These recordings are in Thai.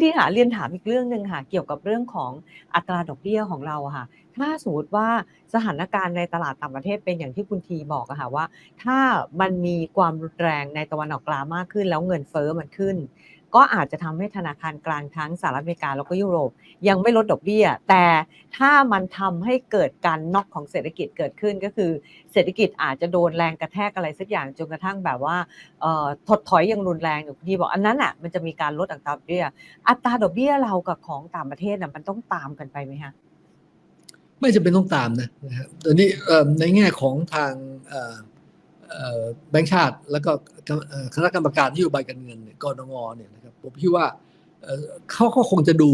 ็ดีค่ะเรียนถามอีกเรื่องหนึ่งค่ะ เกี่ยวกับเรื่องของอัตราดอกเบี้ยของเราค่ะ ถ้าสมมติว่าสถานการณ์ในตลาดต่างประเทศเป็นอย่างที่คุณทีบอกอะค่ะว่า ถ้ามันมีความรุนแรงในตะวันออกกลางมากขึ้น แล้วเงินเฟ้อมันขึ้น ก็อาจจะทำให้ธนาคารกลางทั้งสหรัฐอเมริกาแล้วก็ยุโรป ยังไม่ลดดอกเบี้ย แต่ถ้ามันทำให้เกิดการน็อกของเศรษฐกิจเกิดขึ้นก็คือ เศรษฐกิจอาจจะโดนแรงกระแทกอะไรสักอย่างจนกระทั่งแบบว่าเอ่อถดถอยอย่างรุนแรงอย่างที่บอกอันนั้นอะมันจะมีการลดอัตราดอกเบี้ย อัตราดอกเบี้ยเรากับของต่างประเทศน่ะมันต้องตามกันไปไหมคะไม่จำเป็นต้องตามนะนะครับตอนนี้ในแง่ของทางเแบงก์ชาติ แล้วก็คณะกรรมการนโยบายการเงินเนี่ยกรงเนี่ยนะครับผมคิดว่าเอ่อเขาก็คงจะดู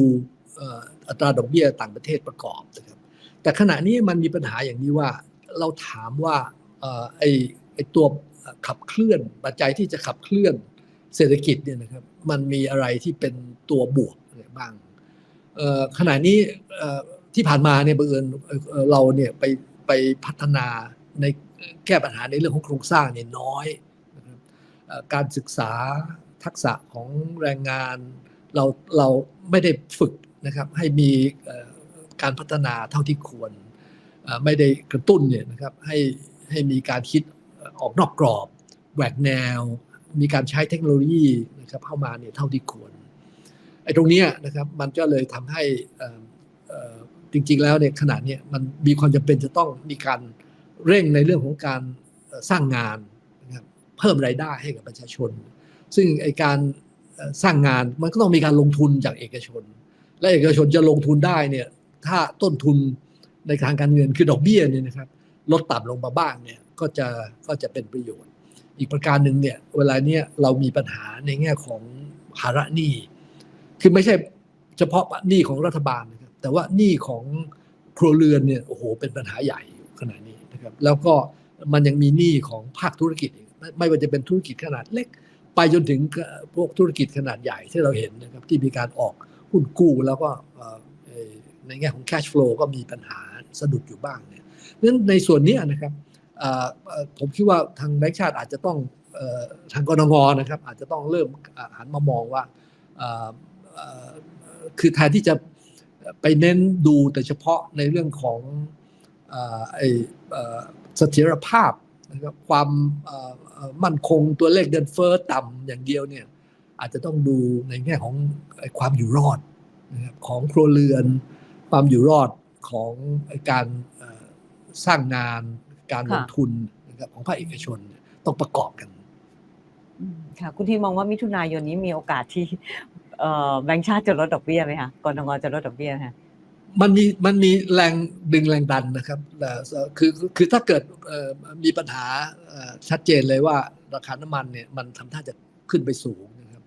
อัตราดอกเบี้ยต่างประเทศประกอบนะครับแต่ขณะนี้มันมีปัญหาอย่างนี้ว่าเราถามว่าเอ่อไอไอตัวขับเคลื่อนปัจจัยที่จะขับเคลื่อนเศรษฐกิจเนี่ยนะครับมันมีอะไรที่เป็นตัวบวกอะไรบ้างขณะนี้ที่ผ่านมาเนี่ยบังเอิญเราเนี่ยไปไปพัฒนาใน แก้ปัญหาในเรื่องของโครงสร้างเนี่ยน้อย การศึกษาทักษะของแรงงานเราเราไม่ได้ฝึกนะครับให้มีการพัฒนาเท่าที่ควร ไม่ได้กระตุ้นเนี่ยนะครับให้ให้มีการคิดออกนอกกรอบแหวกแนว มีการใช้เทคโนโลยีนะครับเข้ามาเนี่ยเท่าที่ควรไอ้ตรงนี้นะครับมันก็เลยทำให้จริงๆแล้วเนี่ยขณะเนี้มันมีความจำเป็นจะต้องมีการ เร่งในเรื่องของการสร้างงานนะครับเพิ่มรายได้ให้กับประชาชน ซึ่งไอการสร้างงานมันก็ต้องมีการลงทุนจากเอกชน และเอกชนจะลงทุนได้เนี่ยถ้าต้นทุนในทางการเงินคือดอกเบี้ยเนี่ยนะครับลดต่ำลงมาบ้างเนี่ยก็จะก็จะเป็นประโยชน์ อีกประการหนึ่งเนี่ยเวลาเนี้ยเรามีปัญหาในแง่ของภาระหนี้คือไม่ใช่เฉพาะหนี้ของรัฐบาลนะครับแต่ว่าหนี้ของครัวเรือนเนี่ยโอ้โหเป็นปัญหาใหญ่อยู่ขณะนี้ นะครับแล้วก็มันยังมีหนี้ของภาคธุรกิจอีกไม่ไม่ว่าจะเป็นธุรกิจขนาดเล็ก ไปจนถึงพวกธุรกิจขนาดใหญ่ที่เราเห็นนะครับที่มีการออกหุ้นกู้แล้วก็ในแง่ของ cash flow ก็มีปัญหาสะดุดอยู่บ้างเนี่ยนั้นในส่วนนี้นะครับผมคิดว่าทางแบงก์ชาติอาจจะต้องทางกรงงนะครับ อาจจะต้องเริ่มหันมามองว่าคือแทนที่จะไปเน้นดูแต่เฉพาะในเรื่องของไอ เสถียรภาพนะครับความมั่นคงตัวเลขเงินเฟ้อต่ำอย่างเดียวเนี่ยอาจจะต้องดูในแง่ของความอยู่รอดของครัวเรือน ความอยู่รอดของการสร้างงานการลงทุนของภาคเอกชนต้องประกอบกันค่ะคุณทีมองว่ามิถุนายนนี้มีโอกาสที่แบงก์ชาติจะลดดอกเบี้ยไหมคะกรงจะลดดอกเบี้ยไหมคะ มันมีมันมีแรงดึงแรงดันนะครับแต่คือคือถ้าเกิดมีปัญหาชัดเจนเลยว่าราคาน้ำมันเนี่ยมันทำท่าจะขึ้นไปสูงนะครับ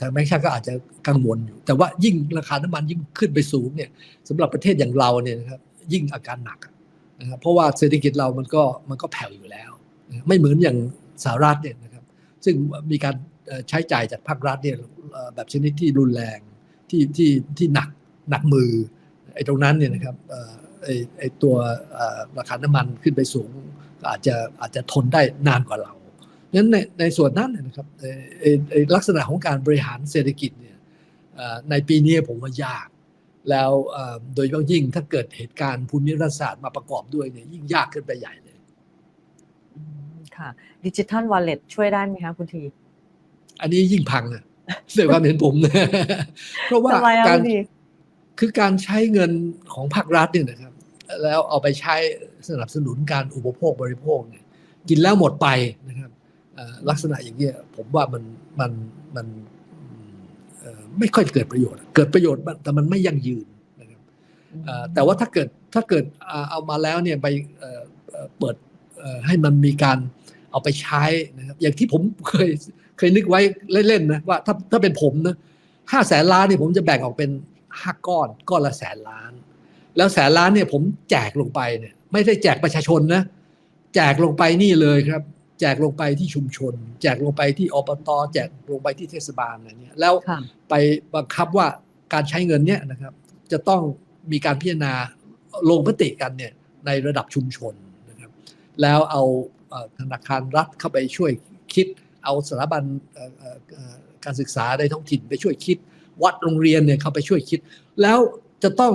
ทางแบงค์ชาติก็อาจจะกังวลอยู่ แต่ว่ายิ่งราคาน้ำมันยิ่งขึ้นไปสูงเนี่ยสำหรับประเทศอย่างเราเนี่ยนะครับยิ่งอาการหนักนะครับเพราะว่าเศรษฐกิจเรามันก็มันก็แผ่วอยู่แล้ว ไม่เหมือนอย่างสหรัฐเนี่ยนะครับ ซึ่งมีการใช้จ่ายจากภาครัฐเนี่ยแบบชนิดที่รุนแรงที่ที่ที่หนัก หนักมือไอ้ตรงนั้นเนี่ยนะครับเอ่อไอ้ไอ้ตัวเอ่อราคาน้ำมันขึ้นไปสูงก็อาจจะอาจจะทนได้นานกว่าเรางั้นในในส่วนนั้นเนยนะครับไอ้ไอ้ไอ้ลักษณะของการบริหารเศรษฐกิจเนี่ยเอ่อในปีนี้ผมว่ายาก แล้วเอ่อโดยเฉพาะยิ่งถ้าเกิดเหตุการณ์ภูมิรัฐศาสตร์มาประกอบด้วยเนี่ยยิ่งยากขึ้นไปใหญ่เลยอืมค่ะดิจิทัลวอลเล็ตช่วยได้ไหมคะคุณที อันนี้ยิ่งพังนะในความเห็นผมนะเพราะว่าทำไมอะการ คุณทีคือการใช้เงินของภาครัฐเนี่ยนะครับ แล้วเอาไปใช้สนับสนุนการอุปโภคบริโภคเนี่ยกินแล้วหมดไปนะครับเอ่อลักษณะอย่างเงี้ยผมว่ามันมันมันอืมเอ่อไม่ค่อยเกิดประโยชน์ เกิดประโยชน์บ้างแต่มันไม่ยั่งยืนนะครับเอ่อแต่ว่าถ้าเกิดถ้าเกิดอ่าเอามาแล้วเนี่ยไปเอ่อเอ่อเปิดเอ่อให้มันมีการเอาไปใช้นะครับ อย่างที่ผมเคยเคยนึกไว้เล่นๆนะว่าถ้าถ้าเป็นผมนะห้าแสนล้านเนี่ยผมจะแบ่งออกเป็น ห้าก้อนก้อนละแสนล้าน แล้วแสนล้านเนี่ยผมแจกลงไปเนี่ยไม่ได้แจกประชาชนนะแจกลงไปนี่เลยครับ แจกลงไปที่ชุมชน แจกลงไปที่อบตแจกลงไปที่เทศบาลอะไรเนี่ยแล้วค่ะไปบังคับว่าการใช้เงินเนี่ยนะครับ จะต้องมีการพิจารณาลงมติกันเนี่ยในระดับชุมชนนะครับ แล้วเอาเอ่อธนาคารรัฐเข้าไปช่วยคิด เอาสถาบันเอ่อเอ่อเอ่อการศึกษาในท้องถิ่นไปช่วยคิด วัดโรงเรียนเนี่ยเข้าไปช่วยคิด แล้วจะต้อง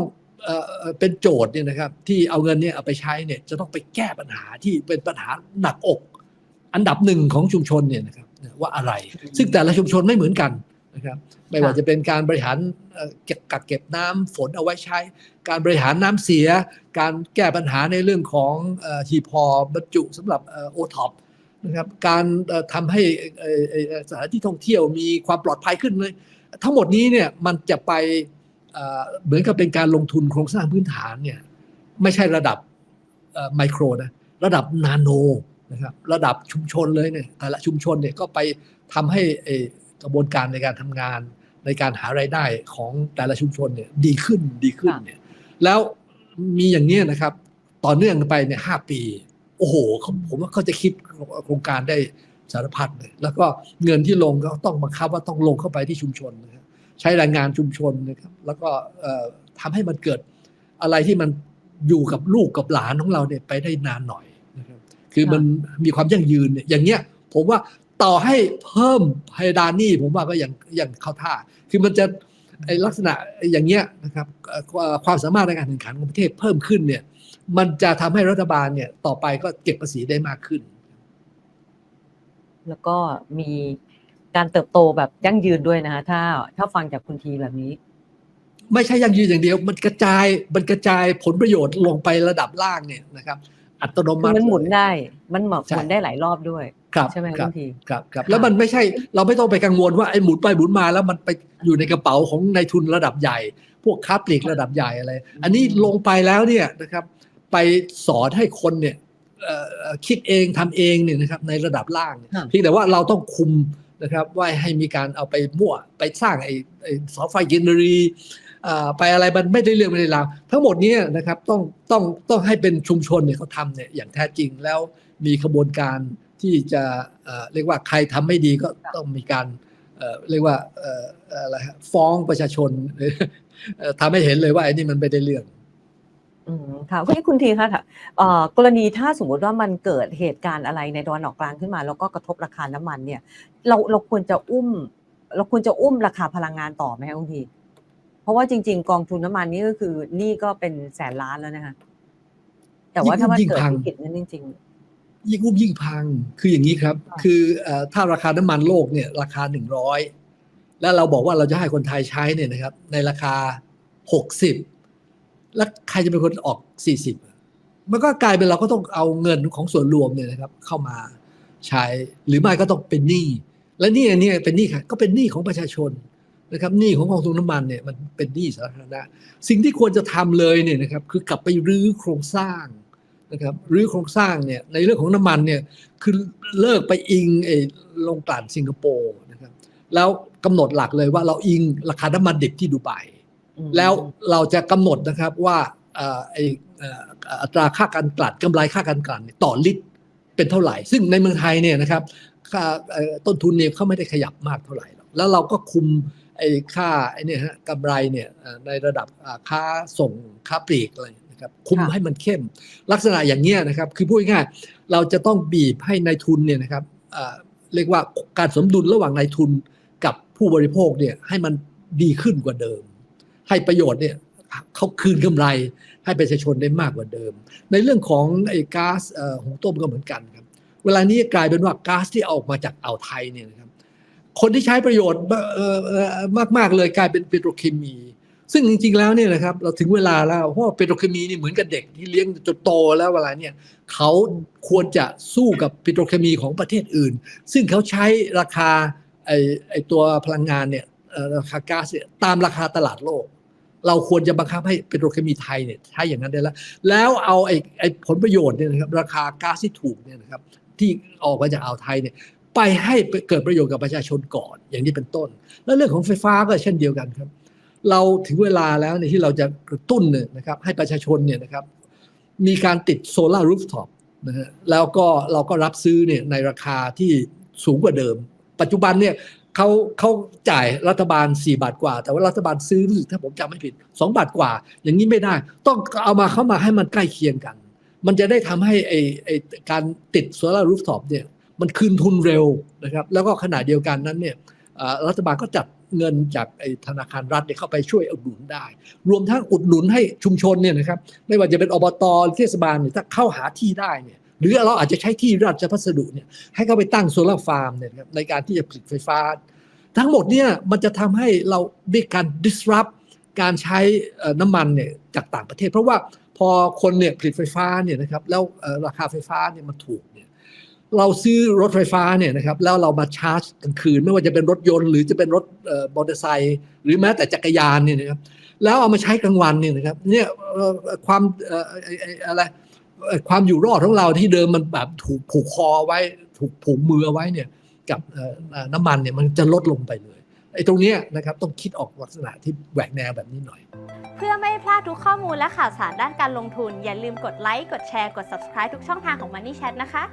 เป็นโจทย์เนี่ยนะครับที่เอาเงินเนี่ยเอาไปใช้เนี่ยจะต้องไปแก้ปัญหาที่เป็นปัญหาหนักอก อันดับหนึ่งของชุมชนเนี่ยนะครับว่าอะไร ซึ่งแต่ละชุมชนไม่เหมือนกันนะครับไม่ว่าจะเป็นการบริหารกักเก็บน้ำฝนเอาไว้ใช้ การบริหารน้ำเสีย การแก้ปัญหาในเรื่องของเอ่อที่พอบรรจุสำหรับโอท็อป นะครับการเอ่อทำให้เอ่อเอ่อสถานที่ท่องเที่ยวมีความปลอดภัยขึ้นเลย ทั้งหมดนี้เนี่ยมันจะไปเอ่อเหมือนกับเป็นการลงทุนโครงสร้างพื้นฐานเนี่ยไม่ใช่ระดับไมโครนะระดับนาโนนะครับระดับชุมชนเลยเนี่ยแต่ละชุมชนเนี่ยก็ไปทำให้เอ่อกระบวนการในการทำงานในการหารายได้ของแต่ละชุมชนเนี่ยดีขึ้นดีขึ้นค่ะเนี่ยแล้วมีอย่างนี้ยนะครับต่อเนื่องกันไปเนี่ยห้าปี โอ้โหผมว่าเขาจะคิดโครงการได้สารพัดเลย แล้วก็เงินที่ลงก็ต้องบังคับว่าต้องลงเข้าไปที่ชุมชนนะครับใช้แรงงานชุมชนนะครับ แล้วก็เอ่อทำให้มันเกิดอะไรที่มันอยู่กับลูกกับหลานของเราเนี่ยไปได้นานหน่อยนะครับ คือมันมีความยั่งยืนเนี่ยอย่างเงี้ย ผมว่าต่อให้เพิ่มเพดานหนี้ผมว่าก็ยังยังเข้าท่า คือมันจะไอลักษณะอย่างเงี้ยนะครับความสามารถในการแข่งขันของประเทศเพิ่มขึ้นเนี่ย มันจะทำให้รัฐบาลเนี่ยต่อไปก็เก็บภาษีได้มากขึ้น แล้วก็มีการเติบโตแบบยั่งยืนด้วยนะคะถ้าถ้าฟังจากคุณทีแบบนี้ ไม่ใช่ยั่งยืนอย่างเดียว มันกระจายมันกระจายผลประโยชน์ลงไประดับล่างเนี่ยนะครับ อัตโนคือมัติมันหมุนเลยได้ มันหมุนใช่หมุนได้หลายรอบด้วยครับใช่ไหมครับคุณทีครับครับค่ะแล้วมันไม่ใช่เราไม่ต้องไปกังวลว่าไอ้หมุนไปหมุนมาแล้วมันไปอยู่ในกระเป๋าของนายทุนระดับใหญ่ พวกค้าปลีกระดับใหญ่อะไร อันนี้ลงไปแล้วเนี่ยนะครับ ไปสอนให้คนเนี่ยเอ่อเอ่อคิดเองทำเองเนี่ยนะครับในระดับล่างเนี่ยค่ะเพียงแต่ว่าเราต้องคุมนะครับว่าให้มีการเอาไปมั่วไปสร้างไอ้ไอ้เสาไฟกินรีเอ่อไปอะไรมันไม่ได้เรื่องไม่ได้ราวทั้งหมดเนี้นะครับต้องต้องต้องให้เป็นชุมชนเนี่ยเขาทำเนี่ยอย่างแท้จริงแล้วมีขบวนการที่จะเอ่อเรียกว่าใครทำไม่ดีก็ต้องมีการเอ่อเรียกว่าเอ่อเอ่ออะไรฮะฟ้องประชาชนเอ่อทำให้เห็นเลยว่าไอ้นี่มันไม่ได้เรื่อง อืมค่ะคุณคุณทีคะเอ่อกรณีถ้าสมมติว่ามันเกิดเหตุการณ์อะไรในตะวันออกกลางขึ้นมา แล้วก็กระทบราคาน้ำมันเนี่ย เราเราควรจะอุ้ม เราควรจะอุ้มราคาพลังงานต่อไหมคะคุณที เพราะว่าจริง ๆ กองทุนน้ำมันนี่ก็คือนี่ก็เป็นแสนล้านแล้วนะคะแต่ว่าถ้ามันยิ่งเกิดพังวิกฤตนั้นจริงยิ่งอุ้มยิ่งพัง คืออย่างนี้ครับค่ะคือเอ่อถ้าราคาน้ำมันโลกเนี่ย ราคาหนึ่งร้อยแล้วเราบอกว่าเราจะให้คนไทยใช้เนี่ยนะครับ ในราคาหกสิบ แล้วใครจะเป็นคนออกสี่สิบมันก็กลายเป็นเราก็ต้องเอาเงินของส่วนรวมเนี่ยนะครับ เข้ามาใช้หรือไม่ก็ต้องเป็นหนี้และหนี้อันนี้เป็นหนี้ค่ะก็เป็นหนี้ของประชาชนนะครับหนี้ของกองทุนน้ำมันเนี่ยมันเป็นหนี้สาธารณะสิ่งที่ควรจะทำเลยเนี่ยนะครับคือกลับไปรื้อโครงสร้างนะครับรื้อโครงสร้างเนี่ยในเรื่องของน้ำมันเนี่ยคือเลิกไปอิงไอ้ลงกลั่นสิงคโปร์นะครับแล้วกำหนดหลักเลยว่าเราอิงราคาน้ำมันดิบที่ดูไบ แล้วเราจะกำหนดนะครับว่าอัตราค่าการกลั่นกำไรค่าการกลั่นเนี่ยต่อลิตรเป็นเท่าไหร่ ซึ่งในเมืองไทยเนี่ยนะครับค่าต้นทุนเนี่ยเขาไม่ได้ขยับมากเท่าไหร่หรอกแล้วเราก็คุมไอ้ค่าไอ้นี่ฮะกำไรเนี่ยในระดับค่าส่งค่าปลีกอะไรนะครับคุมให้มันเข้ม ลักษณะอย่างเงี้ยนะครับคือพูดง่ายเราจะต้องบีบให้ในายทุนเนี่ยนะครับเอ่อเรียกว่าการสมดุลระหว่างนายทุนกับผู้บริโภคเนี่ยให้มันดีขึ้นกว่าเดิม ให้ประโยชน์เนี่ยเขาคืนกำไรให้ประชาชนได้มากกว่าเดิม ในเรื่องของไอ้ก๊าซหุงต้มก็เหมือนกันครับ เวลานี้กลายเป็นว่าก๊าซที่ออกมาจากอ่าวไทยเนี่ยนะครับ คนที่ใช้ประโยชน์เอ่อเอ่อมากๆเลยกลายเป็นปิโตรเคมี ซึ่งจริง ๆ แล้วเนี่ยนะครับเราถึงเวลาแล้วเพราะว่าปิโตรเคมีนี่เหมือนกับเด็กที่เลี้ยงจนโตแล้วเวลาเนี่ยเขาควรจะสู้กับปิโตรเคมีของประเทศอื่น ซึ่งเขาใช้ราคาไอ้ไอ้ตัวพลังงานเนี่ยราคาก๊าซเนี่ยตามราคาตลาดโลก เราควรจะบังคับให้ปิโตรเคมีไทยเนี่ยใช้อย่างนั้นได้แล้ว แล้วเอาไอ้ไอ้ผลประโยชน์เนี่ยนะครับราคาก๊าซที่ถูกเนี่ยนะครับที่ออกมาจากอ่าวไทยเนี่ยไปให้เกิดประโยชน์กับประชาชนก่อน อย่างนี้เป็นต้น แล้วเรื่องของไฟฟ้าก็เช่นเดียวกันครับ เราถึงเวลาแล้วเนี่ยที่เราจะกระตุ้นเนี่ยนะครับให้ประชาชนเนี่ยนะครับมีการติดโซลารูฟท็อปนะฮะแล้วก็เราก็รับซื้อเนี่ยในราคาที่สูงกว่าเดิม ปัจจุบันเนี่ย เขาเขาจ่ายรัฐบาล 4 บาทกว่า แต่ว่ารัฐบาลซื้อรู้สึกถ้าผมจำไม่ผิด 2 บาทกว่า อย่างนี้ไม่ได้ ต้องเอามาเข้ามาให้มันใกล้เคียงกัน มันจะได้ทำให้ไอไอการติดโซลารูฟท็อปเนี่ยมันคืนทุนเร็วนะครับแล้วก็ขณะเดียวกันนั้นเนี่ยรัฐบาลก็จัดเงินจากไอธนาคารรัฐเนี่ยเข้าไปช่วยอุดหนุนได้ รวมทั้งอุดหนุนให้ชุมชนเนี่ยนะครับไม่ว่าจะเป็นอบตเทศบาลเนี่ยถ้าเข้าหาที่ได้เนี่ย หรือเราอาจจะใช้ที่ราชพัสดุเนี่ยให้เขาไปตั้งโซลาร์ฟาร์มเนี่ยนะครับในการที่จะผลิตไฟฟ้า ทั้งหมดเนี่ยมันจะทำให้เรามีการ disrupt การใช้น้ำมันเนี่ยจากต่างประเทศ เพราะว่าพอคนเนี่ยผลิตไฟฟ้าเนี่ยนะครับแล้วราคาไฟฟ้าเนี่ยมันถูกเนี่ยเราซื้อรถไฟฟ้าเนี่ยนะครับแล้วเรามาชาร์จกลางคืน ไม่ว่าจะเป็นรถยนต์ หรือจะเป็นรถมอเตอร์ไซค์หรือแม้แต่จักรยานเนี่ยนะครับแล้วเอามาใช้กลางวันเนี่ยนะครับเนี่ยความอะไร ความอยู่รอดของเราที่เดิมมันแบบถูกผูกคอไว้ ถูกผูกมือไว้เนี่ยกับน้ำมันเนี่ยมันจะลดลงไปเลยไอ้ตรงนี้นะครับต้องคิดออกลักษณะที่แหวกแนวแบบนี้หน่อย เพื่อไม่พลาดทุกข้อมูลและข่าวสารด้านการลงทุน อย่าลืมกดไลค์กดแชร์กด subscribe ทุกช่องทางของ Money Chat นะคะ